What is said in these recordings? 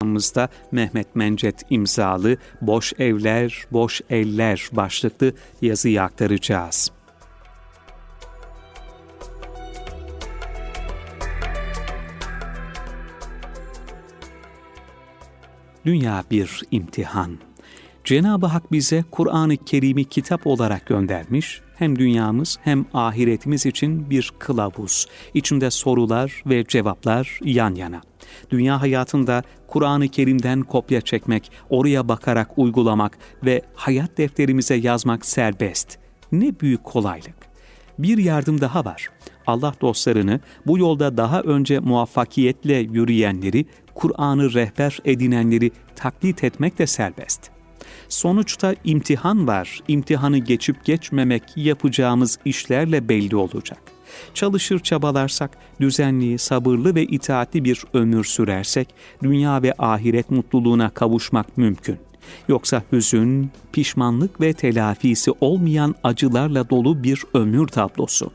Programımızda Mehmet Mencet imzalı Boş Evler, Boş Eller başlıklı yazıyı aktaracağız. Dünya bir imtihan. Cenab-ı Hak bize Kur'an-ı Kerim'i kitap olarak göndermiş, hem dünyamız hem ahiretimiz için bir kılavuz. İçinde sorular ve cevaplar yan yana. Dünya hayatında Kur'an-ı Kerim'den kopya çekmek, oraya bakarak uygulamak ve hayat defterimize yazmak serbest. Ne büyük kolaylık. Bir yardım daha var. Allah dostlarını, bu yolda daha önce muvaffakiyetle yürüyenleri, Kur'an'ı rehber edinenleri taklit etmek de serbest. Sonuçta imtihan var. İmtihanı geçip geçmemek yapacağımız işlerle belli olacak. Çalışır çabalarsak, düzenli, sabırlı ve itaatli bir ömür sürersek, dünya ve ahiret mutluluğuna kavuşmak mümkün. Yoksa hüzün, pişmanlık ve telafisi olmayan acılarla dolu bir ömür tablosu.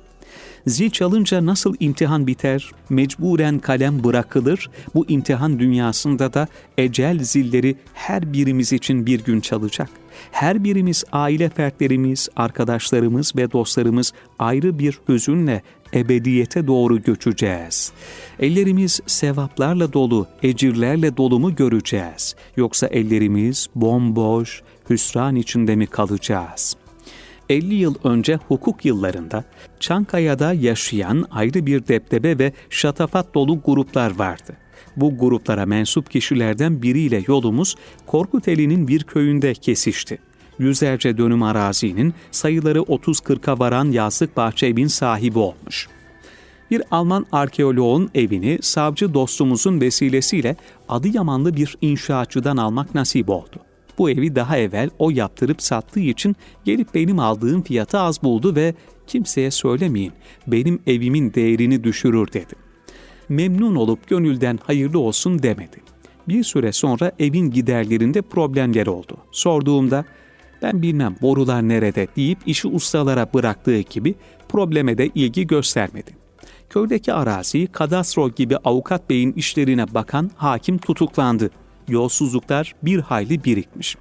Zil çalınca nasıl imtihan biter, mecburen kalem bırakılır, bu imtihan dünyasında da ecel zilleri her birimiz için bir gün çalacak. Her birimiz aile fertlerimiz, arkadaşlarımız ve dostlarımız ayrı bir hüzünle ebediyete doğru göçeceğiz. Ellerimiz sevaplarla dolu, ecirlerle dolu mu göreceğiz? Yoksa ellerimiz bomboş, hüsran içinde mi kalacağız?'' 50 yıl önce hukuk yıllarında Çankaya'da yaşayan ayrı bir depdebe ve şatafat dolu gruplar vardı. Bu gruplara mensup kişilerden biriyle yolumuz Korkuteli'nin bir köyünde kesişti. Yüzlerce dönüm arazinin sayıları 30-40'a varan yazlık bahçe evin sahibi olmuş. Bir Alman arkeoloğun evini savcı dostumuzun vesilesiyle Adıyamanlı bir inşaatçıdan almak nasip oldu. Bu evi daha evvel o yaptırıp sattığı için gelip benim aldığım fiyatı az buldu ve kimseye söylemeyin benim evimin değerini düşürür dedi. Memnun olup gönülden hayırlı olsun demedi. Bir süre sonra evin giderlerinde problemler oldu. Sorduğumda ben bilmem borular nerede deyip işi ustalara bıraktığı gibi probleme de ilgi göstermedi. Köydeki araziyi kadastro gibi avukat beyin işlerine bakan hakim tutuklandı yolsuzluklar bir hayli birikmiş.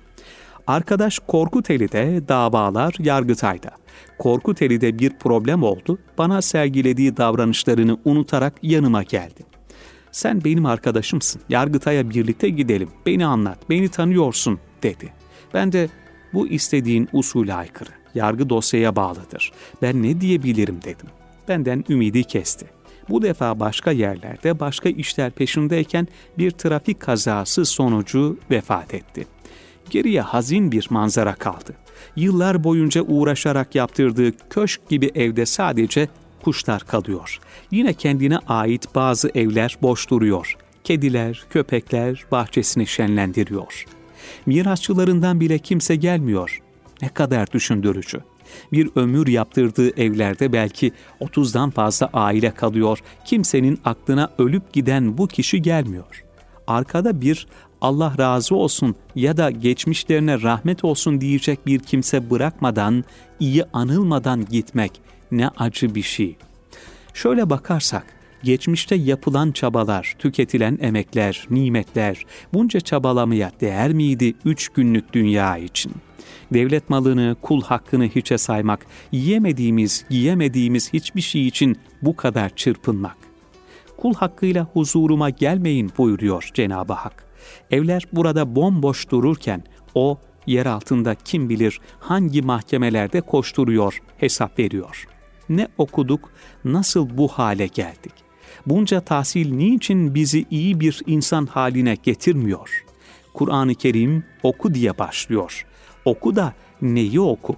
Arkadaş Korkuteli'de davalar Yargıtay'da. Korkuteli'de bir problem oldu, bana sergilediği davranışlarını unutarak yanıma geldi. Sen benim arkadaşımsın, Yargıtay'a birlikte gidelim, beni anlat, beni tanıyorsun dedi. Ben de bu istediğin usule aykırı, yargı dosyaya bağlıdır. Ben ne diyebilirim dedim. Benden ümidi kesti. Bu defa başka yerlerde başka işler peşindeyken bir trafik kazası sonucu vefat etti. Geriye hazin bir manzara kaldı. Yıllar boyunca uğraşarak yaptırdığı köşk gibi evde sadece kuşlar kalıyor. Yine kendine ait bazı evler boş duruyor. Kediler, köpekler bahçesini şenlendiriyor. Mirasçılarından bile kimse gelmiyor. Ne kadar düşündürücü bir ömür yaptırdığı evlerde belki 30'dan fazla aile kalıyor. Kimsenin aklına ölüp giden bu kişi gelmiyor. Arkada bir Allah razı olsun ya da geçmişlerine rahmet olsun diyecek bir kimse bırakmadan, iyi anılmadan gitmek ne acı bir şey. Şöyle bakarsak, geçmişte yapılan çabalar, tüketilen emekler, nimetler bunca çabalamaya değer miydi üç günlük dünya için?'' devlet malını, kul hakkını hiçe saymak, yiyemediğimiz, giyemediğimiz hiçbir şey için bu kadar çırpınmak. Kul hakkıyla huzuruma gelmeyin buyuruyor Cenab-ı Hak. Evler burada bomboş dururken o yer altında kim bilir hangi mahkemelerde koşturuyor, hesap veriyor. Ne okuduk, nasıl bu hale geldik? Bunca tahsil niçin bizi iyi bir insan haline getirmiyor? Kur'an-ı Kerim oku diye başlıyor. Oku da neyi oku?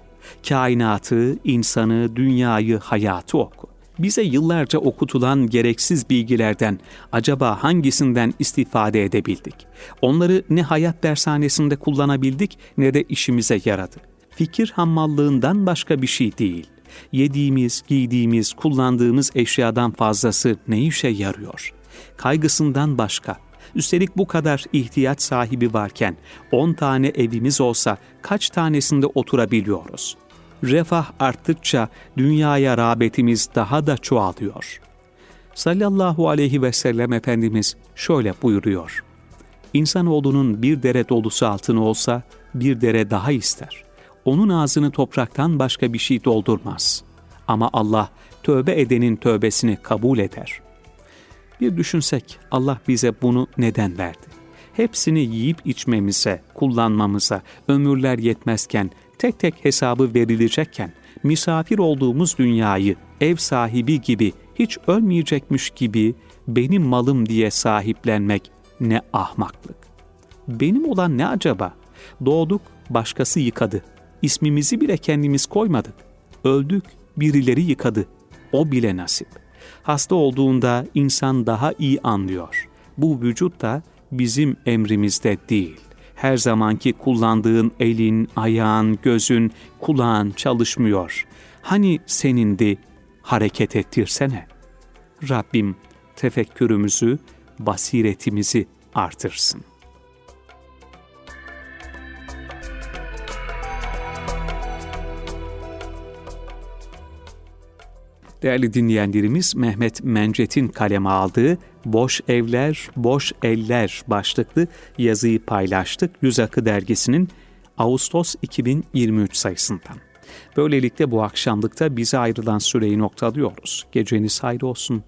Kainatı, insanı, dünyayı, hayatı oku. Bize yıllarca okutulan gereksiz bilgilerden acaba hangisinden istifade edebildik? Onları ne hayat dershanesinde kullanabildik ne de işimize yaradı. Fikir hammallığından başka bir şey değil. Yediğimiz, giydiğimiz, kullandığımız eşyadan fazlası ne işe yarıyor? Kaygısından başka, Üstelik bu kadar ihtiyaç sahibi varken 10 tane evimiz olsa kaç tanesinde oturabiliyoruz? Refah arttıkça dünyaya rağbetimiz daha da çoğalıyor. Sallallahu aleyhi ve sellem Efendimiz şöyle buyuruyor. İnsanoğlunun bir dere dolusu altını olsa bir dere daha ister. Onun ağzını topraktan başka bir şey doldurmaz. Ama Allah tövbe edenin tövbesini kabul eder. Bir düşünsek Allah bize bunu neden verdi? Hepsini yiyip içmemize, kullanmamıza, ömürler yetmezken, tek tek hesabı verilecekken, misafir olduğumuz dünyayı ev sahibi gibi, hiç ölmeyecekmiş gibi benim malım diye sahiplenmek ne ahmaklık. Benim olan ne acaba? Doğduk, başkası yıkadı. İsmimizi bile kendimiz koymadık. Öldük, birileri yıkadı. O bile nasip. Hasta olduğunda insan daha iyi anlıyor. Bu vücut da bizim emrimizde değil. Her zamanki kullandığın elin, ayağın, gözün, kulağın çalışmıyor. Hani senindi, hareket ettirsene. Rabbim tefekkürümüzü, basiretimizi artırsın. Değerli dinleyenlerimiz Mehmet Mencet'in kaleme aldığı Boş Evler, Boş Eller başlıklı yazıyı paylaştık Yüz Akı dergisinin Ağustos 2023 sayısından. Böylelikle bu akşamlıkta bize ayrılan süreyi noktalıyoruz. Geceniz hayır olsun.